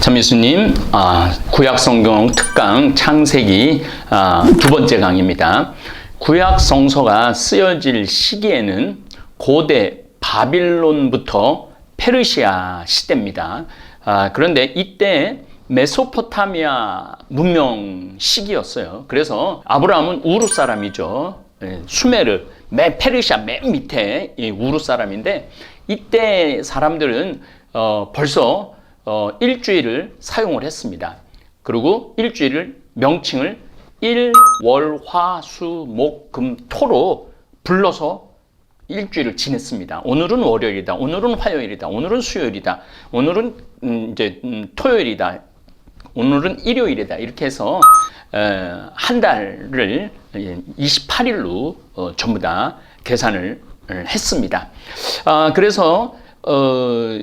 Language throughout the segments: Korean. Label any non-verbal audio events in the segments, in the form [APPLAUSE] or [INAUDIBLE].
참미수님, 아, 구약성경 특강 창세기 아, 두 번째 강의입니다. 구약 성서가 쓰여질 시기에는 고대 바빌론부터 페르시아 시대입니다. 아, 그런데 이때 메소포타미아 문명 시기였어요. 그래서 아브라함은 우르 사람이죠. 예, 수메르, 맨 페르시아 맨 밑에 이 우르 사람인데 이때 사람들은 어, 벌써 어, 일주일을 사용을 했습니다. 그리고 일주일을 명칭을 일, 월, 화, 수, 목, 금, 토로 불러서 일주일을 지냈습니다. 오늘은 월요일이다. 오늘은 화요일이다. 오늘은 수요일이다. 오늘은 음, 이제 음, 토요일이다. 오늘은 일요일이다. 이렇게 해서 에, 한 달을 28일로 어, 전부 다 계산을 어, 했습니다. 아, 그래서 어,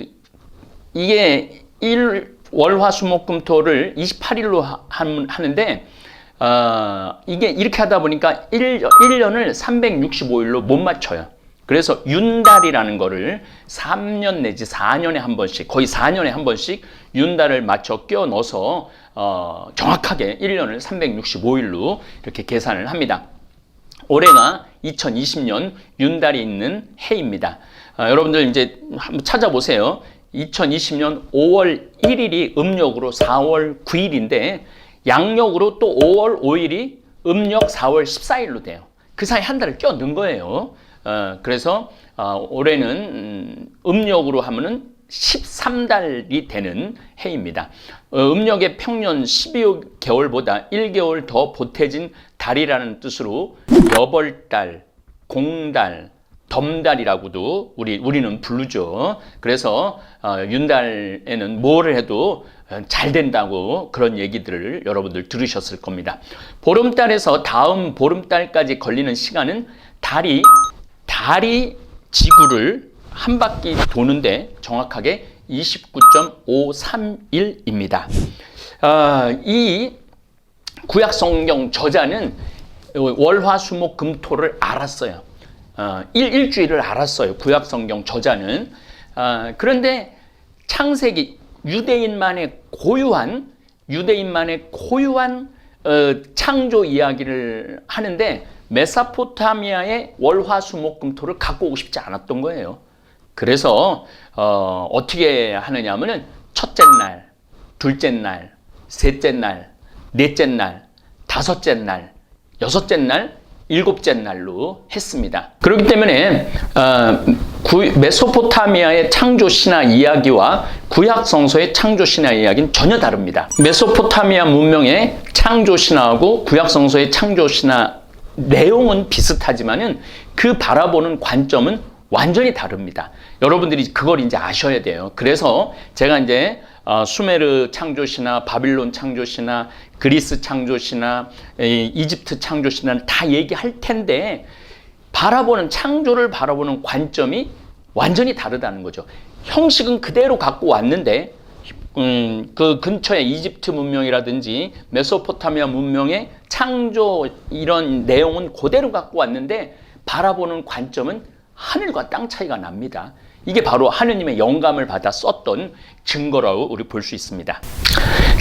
이게 일 월화수목금토를 28일로 하, 하는데 어, 이게 이렇게 하다 보니까 1, 1년을 365일로 못 맞춰요. 그래서 윤달이라는 거를 3년 내지 4년에 한 번씩 거의 4년에 한 번씩 윤달을 맞춰 끼워 넣어서 어, 정확하게 1년을 365일로 이렇게 계산을 합니다. 올해가 2020년 윤달이 있는 해입니다. 어, 여러분들 이제 한번 찾아보세요. 2020년 5월 1일이 음력으로 4월 9일인데 양력으로 또 5월 5일이 음력 4월 14일로 돼요. 그 사이 한 달을 껴 넣은 거예요. 어, 그래서 어, 올해는 음, 음력으로 하면은 13달이 되는 해입니다. 어, 음력의 평년 12개월보다 1개월 더 보태진 달이라는 뜻으로 여벌달, 공달, 덤달이라고도 우리 우리는 부르죠. 그래서 어, 윤달에는 뭘 해도 어, 잘 된다고 그런 얘기들을 여러분들 들으셨을 겁니다. 보름달에서 다음 보름달까지 걸리는 시간은 달이 달이 지구를 한 바퀴 도는데 정확하게 29.531입니다. 어, 이 구약 성경 저자는 월화수목금토를 알았어요. 어, 일, 일주일을 알았어요. 구약 성경 저자는. 어, 그런데 창세기 유대인만의 고유한 유대인만의 고유한 어, 창조 이야기를 하는데 메사포타미아의 월화수목금토를 갖고 오고 싶지 않았던 거예요. 그래서 어, 어떻게 하느냐면은 첫째 날, 둘째 날, 셋째 날, 넷째 날, 다섯째 날, 여섯째 날, 일곱째 날로 했습니다. 그렇기 때문에 어, 구, 메소포타미아의 창조 신화 이야기와 구약 성서의 창조 신화 이야기는 전혀 다릅니다. 메소포타미아 문명의 창조 신화하고 구약 성서의 창조 신화 내용은 비슷하지만은 그 바라보는 관점은 완전히 다릅니다. 여러분들이 그걸 이제 아셔야 돼요. 그래서 제가 이제 어, 수메르 창조시나 바빌론 창조시나 그리스 창조시나 이집트 창조시나 다 얘기할 텐데 바라보는 창조를 바라보는 관점이 완전히 다르다는 거죠. 형식은 그대로 갖고 왔는데 음, 그 근처에 이집트 문명이라든지 메소포타미아 문명의 창조 이런 내용은 그대로 갖고 왔는데 바라보는 관점은 하늘과 땅 차이가 납니다. 이게 바로 하느님의 영감을 받아 썼던 증거라고 우리 볼 수 있습니다.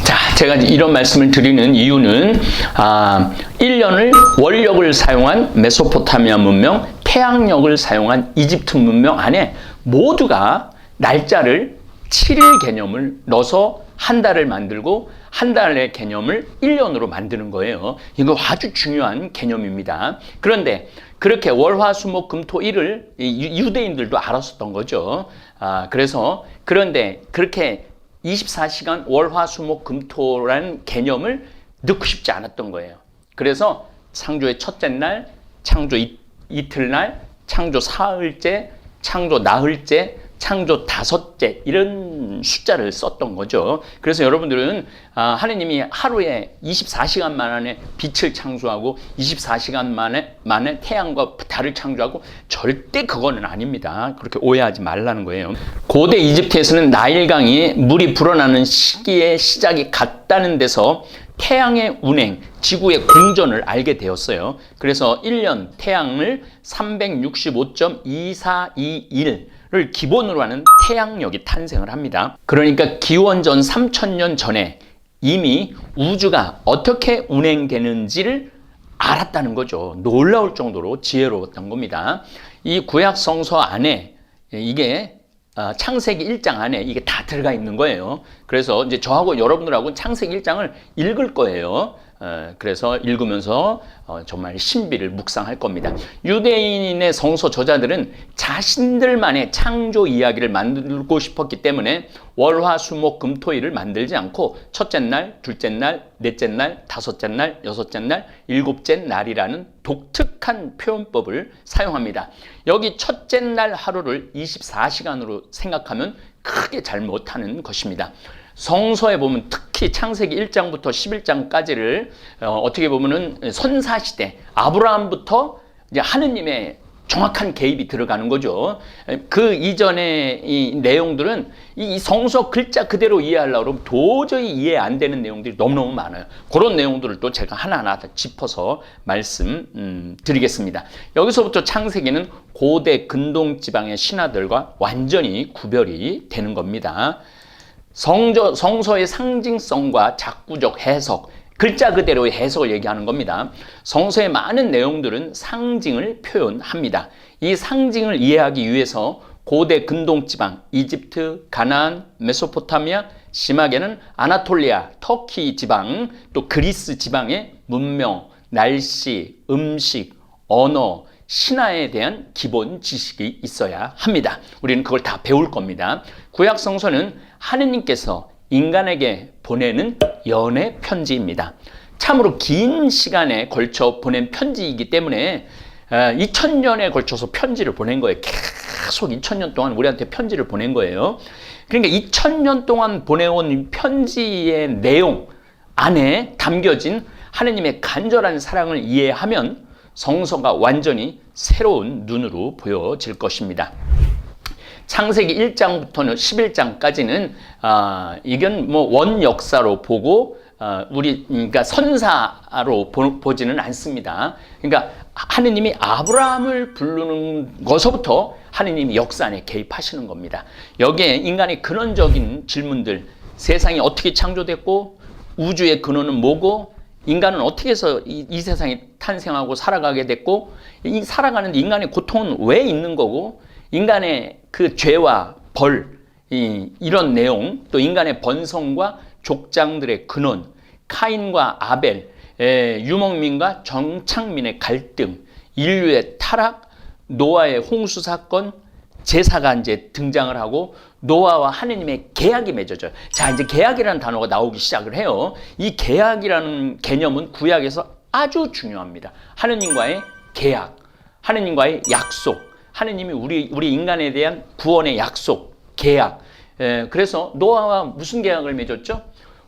자, 제가 이런 말씀을 드리는 이유는 아, 1년을 월력을 사용한 메소포타미아 문명, 태양력을 사용한 이집트 문명 안에 모두가 날짜를 7일 개념을 넣어서 한 달을 만들고 한 달의 개념을 1년으로 만드는 거예요. 이거 아주 중요한 개념입니다. 그런데 그렇게 월화수목금토일을 유대인들도 알았었던 거죠. 아, 그래서 그런데 그렇게 24시간 월화수목금토라는 개념을 넣고 싶지 않았던 거예요. 그래서 창조의 첫째 날, 창조 이, 이틀날, 창조 사흘째, 창조 나흘째, 창조 다섯째 이런 숫자를 썼던 거죠. 그래서 여러분들은 아, 하느님이 하루에 24시간 만에 빛을 창조하고 24시간 만에 만에 태양과 달을 창조하고 절대 그거는 아닙니다. 그렇게 오해하지 말라는 거예요. 고대 이집트에서는 나일강이 물이 불어나는 시기의 시작이 같다는 데서 태양의 운행, 지구의 공전을 알게 되었어요. 그래서 1년 태양을 365.2421을 를 기본으로 하는 태양력이 탄생을 합니다. 그러니까 기원전 3000년 전에 이미 우주가 어떻게 운행되는지를 알았다는 거죠. 놀라울 정도로 지혜로웠던 겁니다. 이 구약 성서 안에 이게 아, 창세기 1장 안에 이게 다 들어가 있는 거예요. 그래서 이제 저하고 여러분들하고 창세기 1장을 읽을 거예요. 어, 그래서 읽으면서 어, 정말 신비를 묵상할 겁니다. 유대인의 성서 저자들은 자신들만의 창조 이야기를 만들고 싶었기 때문에 월화 수목 금 토일을 만들지 않고 첫째 날, 둘째 날, 넷째 날, 다섯째 날, 여섯째 날, 일곱째 날이라는 독특한 표현법을 사용합니다. 여기 첫째 날 하루를 24시간으로 생각하면 크게 잘못하는 것입니다. 성서에 보면 특히 창세기 1장부터 11장까지를 어, 떻게 보면은 선사 시대 아브라함부터 이제 하느님의 정확한 개입이 들어가는 거죠. 그 이전의 이 내용들은 이 성서 글자 그대로 이해하려고 그러면 도저히 이해 안 되는 내용들이 너무너무 많아요. 그런 내용들을 또 제가 하나하나 다 짚어서 말씀 음, 드리겠습니다. 여기서부터 창세기는 고대 근동 지방의 신화들과 완전히 구별이 되는 겁니다. 성저, 성서의 상징성과 작구적 해석, 글자 그대로의 해석을 얘기하는 겁니다. 성서의 많은 내용들은 상징을 표현합니다. 이 상징을 이해하기 위해서 고대 근동 지방, 이집트, 가나안, 메소포타미아, 심하게는 아나톨리아, 터키 지방, 또 그리스 지방의 문명, 날씨, 음식, 언어, 신화에 대한 기본 지식이 있어야 합니다. 우리는 그걸 다 배울 겁니다. 구약 성서는 하느님께서 인간에게 보내는 연애 편지입니다. 참으로 긴 시간에 걸쳐 보낸 편지이기 때문에 2000년에 걸쳐서 편지를 보낸 거예요. 계속 2000년 동안 우리한테 편지를 보낸 거예요. 그러니까 2000년 동안 보내온 편지의 내용 안에 담겨진 하느님의 간절한 사랑을 이해하면 성서가 완전히 새로운 눈으로 보여질 것입니다. 창세기 1장부터는 11장까지는 아, 이건 뭐 원 역사로 보고 아, 우리 그러니까 선사로 보, 지는 않습니다. 그러니까 하느님이 아브라함을 부르는 것서부터 하느님이 역사 안에 개입하시는 겁니다. 여기에 인간의 근원적인 질문들, 세상이 어떻게 창조됐고 우주의 근원은 뭐고 인간은 어떻게 해서 이, 이 세상에 탄생하고 살아가게 됐고 이 살아가는 인간의 고통은 왜 있는 거고 인간의 그 죄와 벌 이, 이런 내용 또 인간의 번성과 족장들의 근원 카인과 아벨 에, 유목민과 정착민의 갈등 인류의 타락 노아의 홍수 사건 제사가 이제 등장을 하고 노아와 하느님의 계약이 맺어져요. 자, 이제 계약이라는 단어가 나오기 시작을 해요. 이 계약이라는 개념은 구약에서 아주 중요합니다. 하느님과의 계약, 하느님과의 약속, 하느님이 우리 우리 인간에 대한 구원의 약속, 계약. 에, 그래서 노아와 무슨 계약을 맺었죠?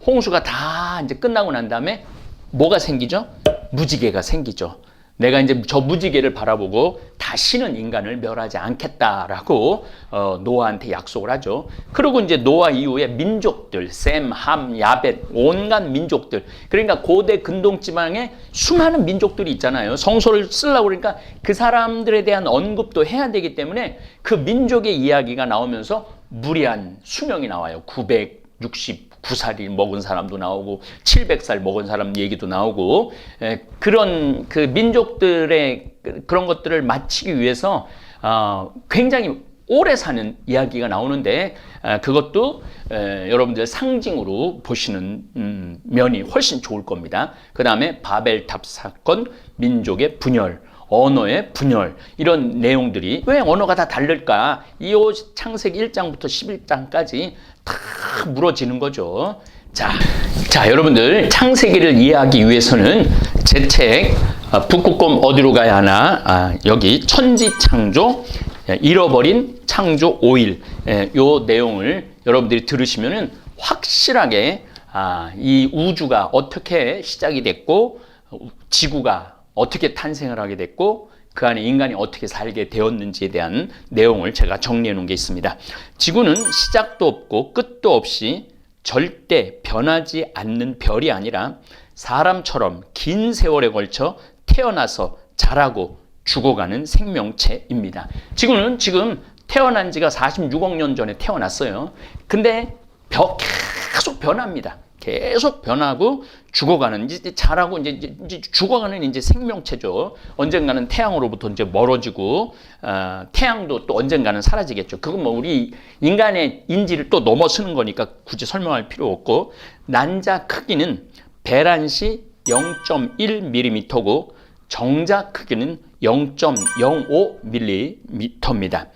홍수가 다 이제 끝나고 난 다음에 뭐가 생기죠? 무지개가 생기죠. 내가 이제 저 무지개를 바라보고 다시는 인간을 멸하지 않겠다라고 어, 노아한테 약속을 하죠. 그리고 이제 노아 이후에 민족들, 셈, 함, 야벳, 온갖 민족들. 그러니까 고대 근동 지방에 수많은 민족들이 있잖아요. 성소를 쓰려고 그러니까 그 사람들에 대한 언급도 해야 되기 때문에 그 민족의 이야기가 나오면서 무리한 수명이 나와요. 960 9살이 먹은 사람도 나오고 700살 먹은 사람 얘기도 나오고 에, 그런 그 민족들의 그, 그런 것들을 마치기 위해서 어, 굉장히 오래 사는 이야기가 나오는데 에, 그것도 에, 여러분들 상징으로 보시는 음, 면이 훨씬 좋을 겁니다. 그 다음에 바벨탑 사건, 민족의 분열, 언어의 분열 이런 내용들이 왜 언어가 다 다를까? 이 창세기 1장부터 11장까지 다 물어지는 거죠. 자, 자 여러분들 창세기를 이해하기 위해서는 제책 아, 북극곰 어디로 가야 하나? 아, 여기 천지창조 예, 잃어버린 창조 5일 예, 요 내용을 여러분들이 들으시면은 확실하게 아, 이 우주가 어떻게 시작이 됐고 지구가 어떻게 탄생을 하게 됐고 그 안에 인간이 어떻게 살게 되었는지에 대한 내용을 제가 정리해 놓은 게 있습니다. 지구는 시작도 없고 끝도 없이 절대 변하지 않는 별이 아니라 사람처럼 긴 세월에 걸쳐 태어나서 자라고 죽어가는 생명체입니다. 지구는 지금 태어난 지가 46억 년 전에 태어났어요. 근데 벼, 계속 변합니다. 계속 변하고 죽어가는 이제 자라고 이제, 이제, 죽어가는 이제 생명체죠. 언젠가는 태양으로부터 이제 멀어지고 어, 태양도 또 언젠가는 사라지겠죠. 그건 뭐 우리 인간의 인지를 또 넘어서는 거니까 굳이 설명할 필요 없고 난자 크기는 배란시 0.1mm고 정자 크기는 0.05mm입니다.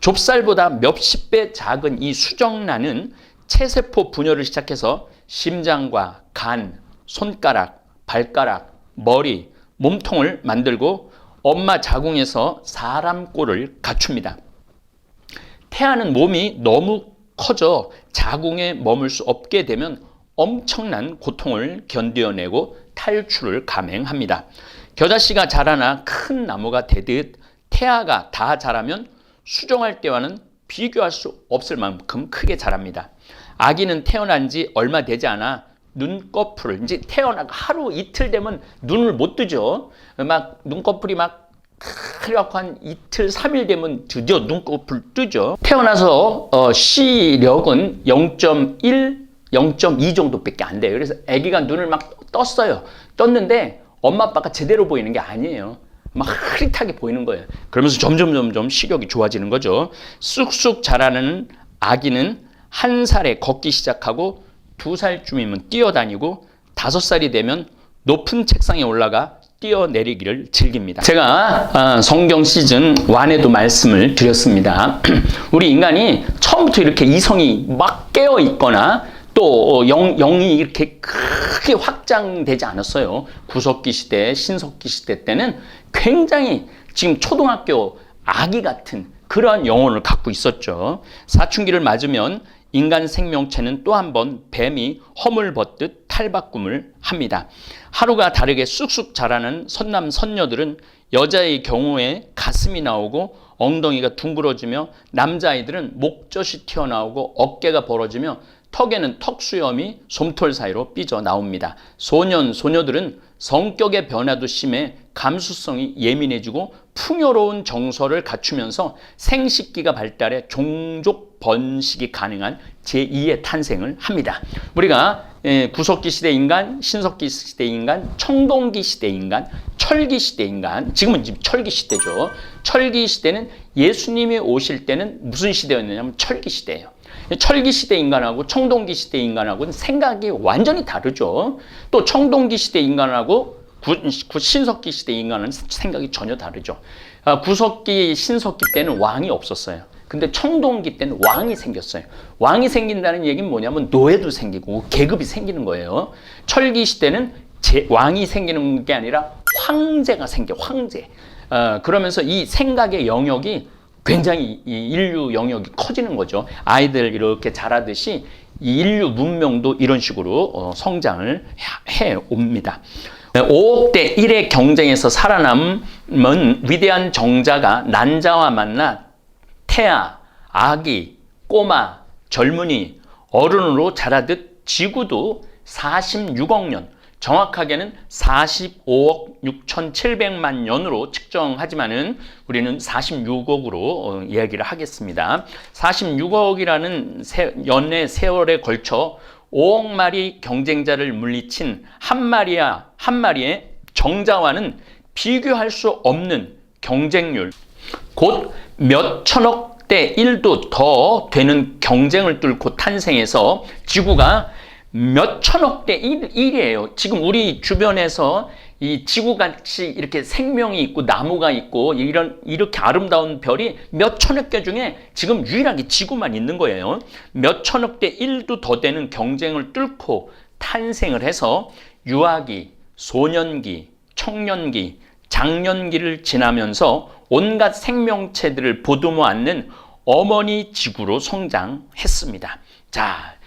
좁쌀보다 몇십 배 작은 이 수정란은 체세포 분열을 시작해서 심장과 간, 손가락, 발가락, 머리, 몸통을 만들고 엄마 자궁에서 사람 꼴을 갖춥니다. 태아는 몸이 너무 커져 자궁에 머물 수 없게 되면 엄청난 고통을 견뎌내고 탈출을 감행합니다. 겨자씨가 자라나 큰 나무가 되듯 태아가 다 자라면 수정할 때와는 비교할 수 없을 만큼 크게 자랍니다. 아기는 태어난 지 얼마 되지 않아 눈꺼풀을 이제 태어나고 하루 이틀 되면 눈을 못 뜨죠. 막 눈꺼풀이 막 그래갖고 한 이틀, 삼일 되면 드디어 눈꺼풀 뜨죠. 태어나서 어, 시력은 0.1, 0.2 정도밖에 안 돼요. 그래서 아기가 눈을 막 떴어요. 떴는데 엄마 아빠가 제대로 보이는 게 아니에요. 막 흐릿하게 보이는 거예요. 그러면서 점점 점점 시력이 좋아지는 거죠. 쑥쑥 자라는 아기는 한 살에 걷기 시작하고 두 살쯤이면 뛰어다니고 다섯 살이 되면 높은 책상에 올라가 뛰어내리기를 즐깁니다. 제가 어, 성경 시즌 1에도 말씀을 드렸습니다. [CLEARS THROAT] 우리 인간이 처음부터 이렇게 이성이 막 깨어 있거나 또 영, 영이 이렇게 크게 확장되지 않았어요. 구석기 시대, 신석기 시대 때는 굉장히 지금 초등학교 아기 같은 그러한 영혼을 갖고 있었죠. 사춘기를 맞으면 인간 생명체는 또 한 번 뱀이 허물 벗듯 탈바꿈을 합니다. 하루가 다르게 쑥쑥 자라는 선남 선녀들은 여자의 경우에 가슴이 나오고 엉덩이가 둥그러지며 남자아이들은 목젖이 튀어나오고 어깨가 벌어지며 턱에는 턱수염이 솜털 사이로 삐져 나옵니다. 소년, 소녀들은 성격의 변화도 심해 감수성이 예민해지고 풍요로운 정서를 갖추면서 생식기가 발달해 종족 번식이 가능한 제2의 탄생을 합니다. 우리가 예, 구석기 시대 인간, 신석기 시대 인간, 청동기 시대 인간, 철기 시대 인간, 지금은 지금 철기 시대죠. 철기 시대는 예수님이 오실 때는 무슨 시대였느냐면 철기 시대예요. 철기 시대 인간하고 청동기 시대 인간하고는 생각이 완전히 다르죠. 또 청동기 시대 인간하고 구, 신석기 시대 인간은 생각이 전혀 다르죠. 아, 구석기, 신석기 때는 왕이 없었어요. 근데 청동기 때는 왕이 생겼어요. 왕이 생긴다는 얘기는 뭐냐면 노예도 생기고 계급이 생기는 거예요. 철기 시대는 제, 왕이 생기는 게 아니라 황제가 생겨, 황제. 어, 그러면서 이 생각의 영역이 굉장히 이 인류 영역이 커지는 거죠. 아이들 이렇게 자라듯이 이 인류 문명도 이런 식으로 어, 성장을 해 옵니다. 5억 대 1의 경쟁에서 살아남은 위대한 정자가 난자와 만나 태아, 아기, 꼬마, 젊은이, 어른으로 자라듯 지구도 46억 년, 정확하게는 45억 6,700만 년으로 측정하지만은 우리는 46억으로 어, 이야기를 하겠습니다. 46억이라는 세, 연의 세월에 걸쳐 5억 마리 경쟁자를 물리친 한 마리야 한 마리의 정자와는 비교할 수 없는 경쟁률 곧 몇 천억 대 1도 더 되는 경쟁을 뚫고 탄생해서 지구가 몇 천억 대 1, 1이에요. 지금 우리 주변에서 이 지구같이 이렇게 생명이 있고 나무가 있고 이런 이렇게 아름다운 별이 몇 천억 개 중에 지금 유일하게 지구만 있는 거예요. 몇 천억 대 1도 더 되는 경쟁을 뚫고 탄생을 해서 유아기, 소년기, 청년기, 장년기를 지나면서 온갖 생명체들을 보듬어 안는 어머니 지구로 성장했습니다. 자,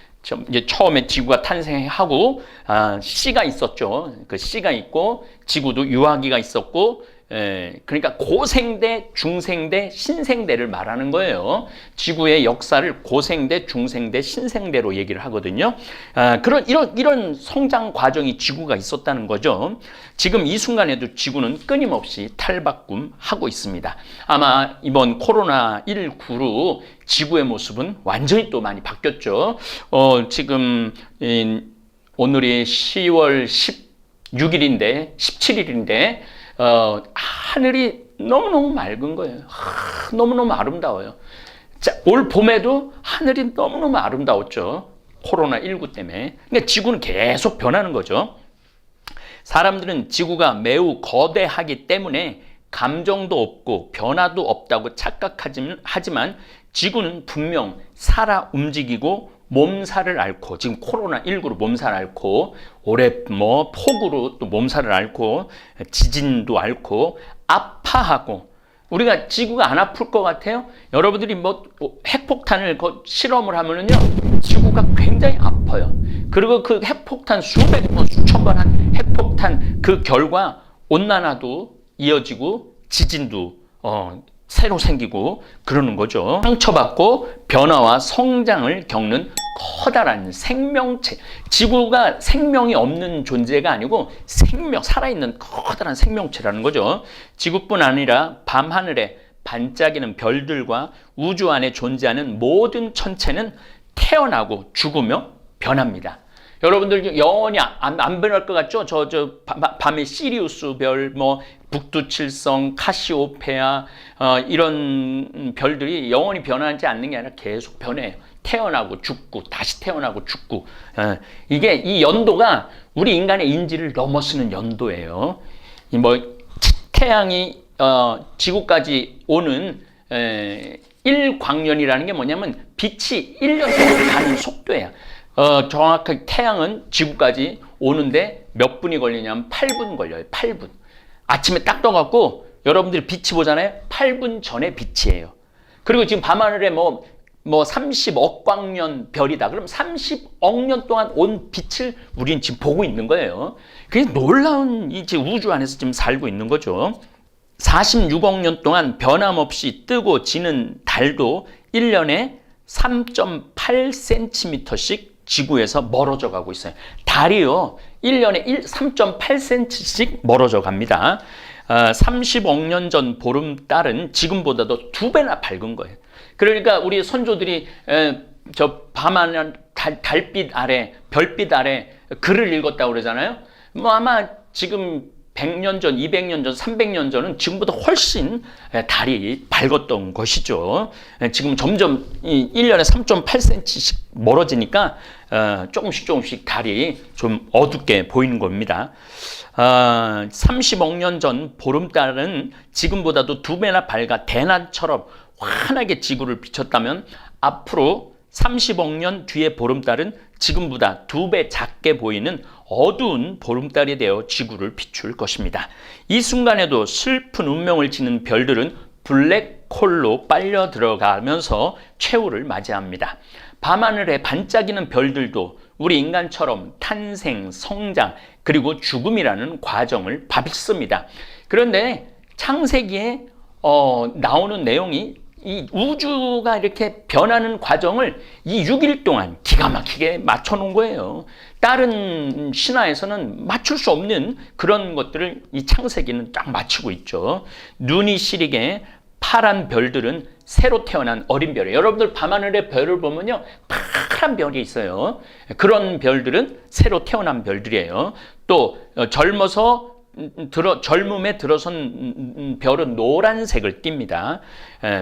이제 처음에 지구가 탄생하고 아, 씨가 있었죠. 그 씨가 있고 지구도 유아기가 있었고 에, 그러니까 고생대, 중생대, 신생대를 말하는 거예요. 지구의 역사를 고생대, 중생대, 신생대로 얘기를 하거든요. 아, 그런 이런 이런 성장 과정이 지구가 있었다는 거죠. 지금 이 순간에도 지구는 끊임없이 탈바꿈 하고 있습니다. 아마 이번 코로나 19로 지구의 모습은 완전히 또 많이 바뀌었죠. 어, 지금 이, 오늘이 10월 16일인데 17일인데 어, 하늘이 너무너무 맑은 거예요. 하, 너무너무 아름다워요. 자, 올 봄에도 하늘이 너무너무 아름다웠죠. 코로나19 때문에. 그러니까 지구는 계속 변하는 거죠. 사람들은 지구가 매우 거대하기 때문에 감정도 없고 변화도 없다고 착각하지만 지구는 분명 살아 움직이고 몸살을 앓고 지금 코로나 19로 몸살 앓고 올해 뭐 폭우로 또 몸살을 앓고 지진도 앓고 아파하고 우리가 지구가 안 아플 것 같아요? 여러분들이 뭐 핵폭탄을 실험을 하면은요 지구가 굉장히 아파요. 그리고 그 핵폭탄 수백 번 수천 번 한 핵폭탄 그 결과 온난화도 이어지고 지진도 어, 새로 생기고 그러는 거죠. 상처받고 변화와 성장을 겪는 커다란 생명체. 지구가 생명이 없는 존재가 아니고 생명, 살아있는 커다란 생명체라는 거죠. 지구뿐 아니라 밤하늘에 반짝이는 별들과 우주 안에 존재하는 모든 천체는 태어나고 죽으며 변합니다. 여러분들 영원히 안, 안 변할 것 같죠? 저, 저, 밤에 시리우스 별, 뭐, 북두칠성, 카시오페아, 어, 이런 별들이 영원히 변하지 않는 게 아니라 계속 변해요. 태어나고 죽고, 다시 태어나고 죽고. 어, 이게 이 연도가 우리 인간의 인지를 넘어서는 연도예요. 이 뭐, 태양이, 어, 지구까지 오는, 에, 1광년이라는 게 뭐냐면 빛이 1년 동안 가는 속도예요. 어, 정확하게 태양은 지구까지 오는데 몇 분이 걸리냐면 8분 걸려요. 8분. 아침에 딱 떠갖고 여러분들이 빛이 보잖아요. 8분 전에 빛이에요. 그리고 지금 밤하늘에 뭐, 뭐 30억 광년 별이다. 그럼 30억 년 동안 온 빛을 우리는 지금 보고 있는 거예요. 그게 놀라운 이제 우주 안에서 지금 살고 있는 거죠. 46억 년 동안 변함없이 뜨고 지는 달도 1년에 3.8cm씩 지구에서 멀어져 가고 있어요. 달이요, 1년에 1, 3.8cm씩 멀어져 갑니다. 어, 30억 년 전 보름달은 지금보다도 두 배나 밝은 거예요. 그러니까 우리 선조들이 에, 저 밤하늘 달, 달빛 아래, 별빛 아래 글을 읽었다고 그러잖아요. 뭐 아마 지금 100년 전, 200년 전, 300년 전은 지금보다 훨씬 달이 밝았던 것이죠. 지금 점점 1년에 3.8cm씩 멀어지니까 어, 조금씩 조금씩 달이 좀 어둡게 보이는 겁니다. 30억 어, 년전 보름달은 지금보다도 두 배나 밝아 대낮처럼 환하게 지구를 비췄다면 앞으로 30억 년 뒤의 보름달은 지금보다 두 배 작게 보이는 어두운 보름달이 되어 지구를 비출 것입니다. 이 순간에도 슬픈 운명을 지는 별들은 블랙홀로 빨려 들어가면서 최후를 맞이합니다. 밤하늘에 반짝이는 별들도 우리 인간처럼 탄생, 성장, 그리고 죽음이라는 과정을 밟습니다. 그런데 창세기에 어, 나오는 내용이 이 우주가 이렇게 변하는 과정을 이 6일 동안 기가 막히게 맞춰 놓은 거예요. 다른 신화에서는 맞출 수 없는 그런 것들을 이 창세기는 딱 맞추고 있죠. 눈이 시리게 파란 별들은 새로 태어난 어린 별이에요. 여러분들 밤하늘의 별을 보면요. 파란 별이 있어요. 그런 별들은 새로 태어난 별들이에요. 또 어, 젊어서 들어 젊음에 들어선 별은 노란색을 띱니다.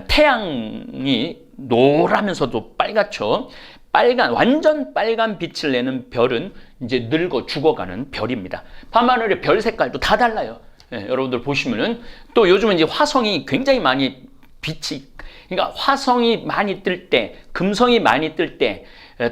태양이 노라면서도 빨갛죠. 빨간 완전 빨간 빛을 내는 별은 이제 늙어 죽어가는 별입니다. 밤하늘의 별 색깔도 다 달라요. 예, 여러분들 보시면은 또 요즘은 이제 화성이 굉장히 많이 빛이 그러니까 화성이 많이 뜰 때, 금성이 많이 뜰 때,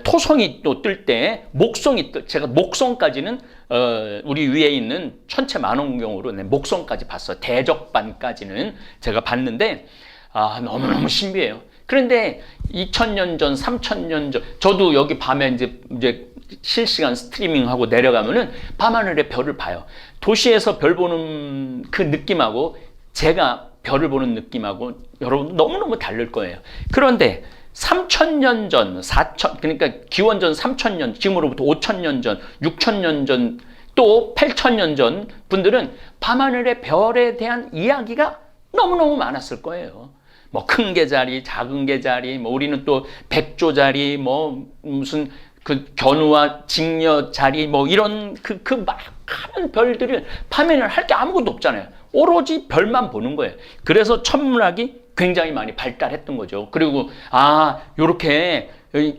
토성이 또 뜰 때, 목성이 뜰 제가 목성까지는 어, 우리 위에 있는 천체 만원경으로 네, 목성까지 봤어요. 대적반까지는 제가 봤는데 아, 너무너무 신비해요. 그런데 2000년 전, 3000년 전, 저도 여기 밤에 이제, 이제 실시간 스트리밍하고 내려가면은 밤하늘의 별을 봐요. 도시에서 별 보는 그 느낌하고 제가 별을 보는 느낌하고 여러분 너무너무 다를 거예요. 그런데 3천년 전, 4천 그러니까 기원전 3천년, 지금으로부터 5천년 전, 6천년 전, 또 8천년 전 분들은 밤하늘의 별에 대한 이야기가 너무너무 많았을 거예요. 뭐큰 개자리, 작은 개자리, 뭐 우리는 또 백조자리, 뭐 무슨 그 견우와 직녀 자리 뭐 이런 그그 많은 별들을 밤에는 할게 아무것도 없잖아요. 오로지 별만 보는 거예요. 그래서 천문학이 굉장히 많이 발달했던 거죠. 그리고 아 요렇게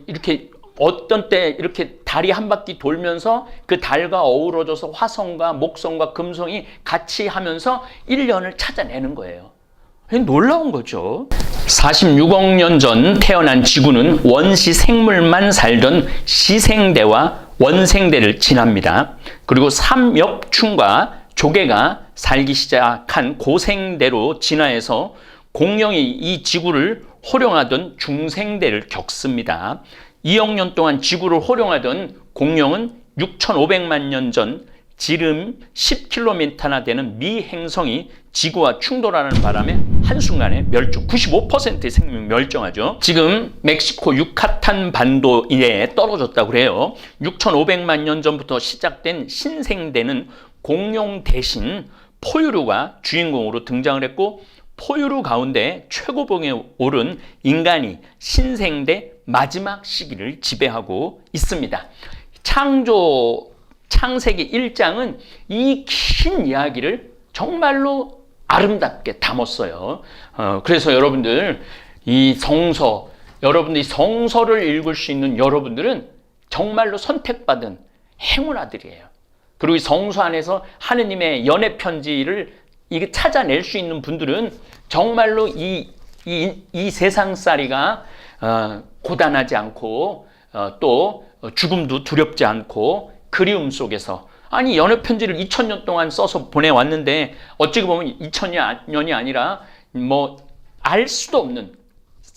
이렇게 어떤 때 이렇게 달이 한 바퀴 돌면서 그 달과 어우러져서 화성과 목성과 금성이 같이 하면서 1년을 찾아내는 거예요. 놀라운 거죠. 46억 년 전 태어난 지구는 원시 생물만 살던 시생대와 원생대를 지납니다. 그리고 삼엽충과 조개가 살기 시작한 고생대로 진화해서 공룡이 이 지구를 호령하던 중생대를 겪습니다. 2억 년 동안 지구를 호령하던 공룡은 6,500만 년 전 지름 10km나 되는 미 행성이 지구와 충돌하는 바람에 한순간에 멸종, 95%의 생명 멸종하죠. 지금 멕시코 유카탄 반도 에 떨어졌다고 그래요. 6,500만 년 전부터 시작된 신생대는 공룡 대신 포유류가 주인공으로 등장을 했고 포유류 가운데 최고봉에 오른 인간이 신생대 마지막 시기를 지배하고 있습니다. 창조 창세기 1장은 이 긴 이야기를 정말로 아름답게 담았어요. 어, 그래서 여러분들 이 성서, 여러분들이 성서를 읽을 수 있는 여러분들은 정말로 선택받은 행운 아들이에요. 그리고 이 성서 안에서 하느님의 연애 편지를 이게 찾아낼 수 있는 분들은 정말로 이, 이, 이 세상살이가 어, 고단하지 않고 어, 또 죽음도 두렵지 않고 그리움 속에서. 아니 연애 편지를 2000년 동안 써서 보내왔는데 어찌 보면 2000년이 아니라 뭐 알 수도 없는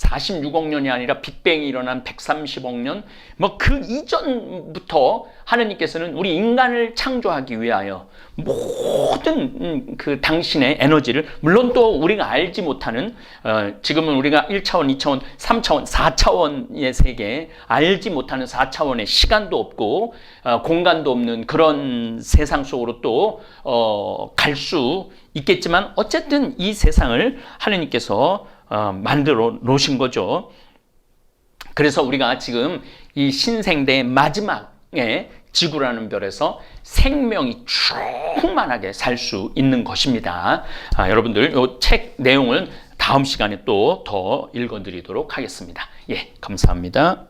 46억 년이 아니라 빅뱅이 일어난 130억 년, 뭐 그 이전부터 하느님께서는 우리 인간을 창조하기 위하여 모든 음, 그 당신의 에너지를 물론 또 우리가 알지 못하는 어, 지금은 우리가 1차원, 2차원, 3차원, 4차원의 세계 알지 못하는 4차원의 시간도 없고 어, 공간도 없는 그런 세상 속으로 또갈 수 있겠지만 어쨌든 이 세상을 하느님께서 어, 만들어 놓으신 거죠. 그래서 우리가 지금 이 신생대의 마지막에 지구라는 별에서 생명이 충만하게 살 수 있는 것입니다. 아, 여러분들 이 책 내용을 다음 시간에 또 더 읽어드리도록 하겠습니다. 예, 감사합니다.